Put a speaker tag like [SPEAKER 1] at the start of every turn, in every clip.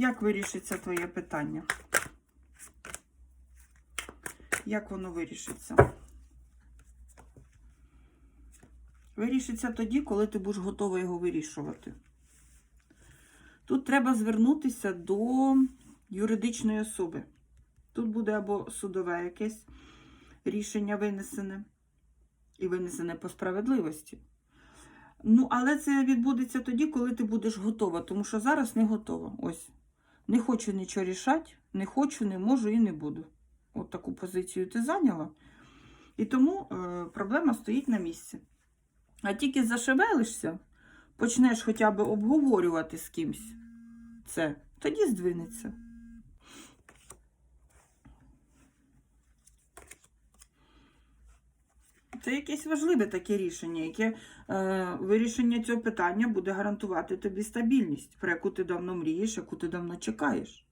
[SPEAKER 1] Як вирішиться твоє питання? Як воно вирішиться? Вирішиться тоді, коли ти будеш готова його вирішувати. Тут треба звернутися до юридичної особи. Тут буде або судове якесь рішення винесене, і винесене по справедливості. Ну, але це відбудеться тоді, коли ти будеш готова, тому що зараз не готова. Ось. Не хочу нічого рішати, не хочу, не можу і не буду. От таку позицію ти зайняла. І тому е, проблема стоїть на місці. А тільки зашевелишся, почнеш хоча б обговорювати з кимсь це, тоді здвинеться. Це якесь важливе таке рішення, яке е, вирішення цього питання буде гарантувати тобі стабільність, про яку ти давно мрієш, яку ти давно чекаєш.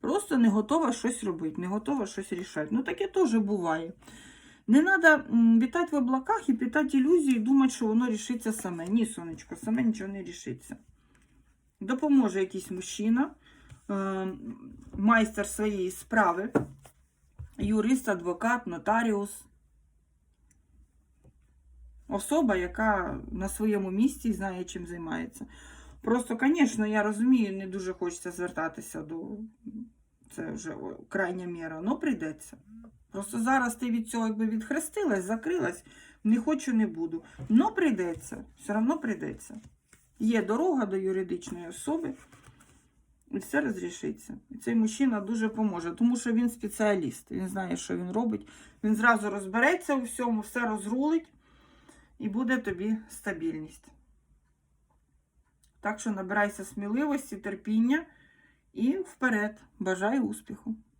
[SPEAKER 1] Просто не готова щось робити, не готова щось рішати. Ну, таке теж буває. Не треба вітати в облаках і питати ілюзії і думати, що воно рішиться саме. Ні, сонечко, саме нічого не рішиться. Допоможе якийсь мужчина, е, майстер своєї справи, юрист, адвокат, нотаріус. Особа, яка на своєму місці знає, чим займається. Просто, звісно, я розумію, не дуже хочеться звертатися до це вже крайня міра, але прийдеться. Просто зараз ти від цього якби відхрестилась, закрилась, не хочу, не буду. Но прийдеться, все одно прийдеться. Є дорога до юридичної особи, і все розрішиться. І цей мужчина дуже поможе, тому що він спеціаліст, він знає, що він робить. Він зразу розбереться у всьому, все розрулить і буде тобі стабільність. Так що набирайся сміливості, терпіння і вперед. Бажаю успіху!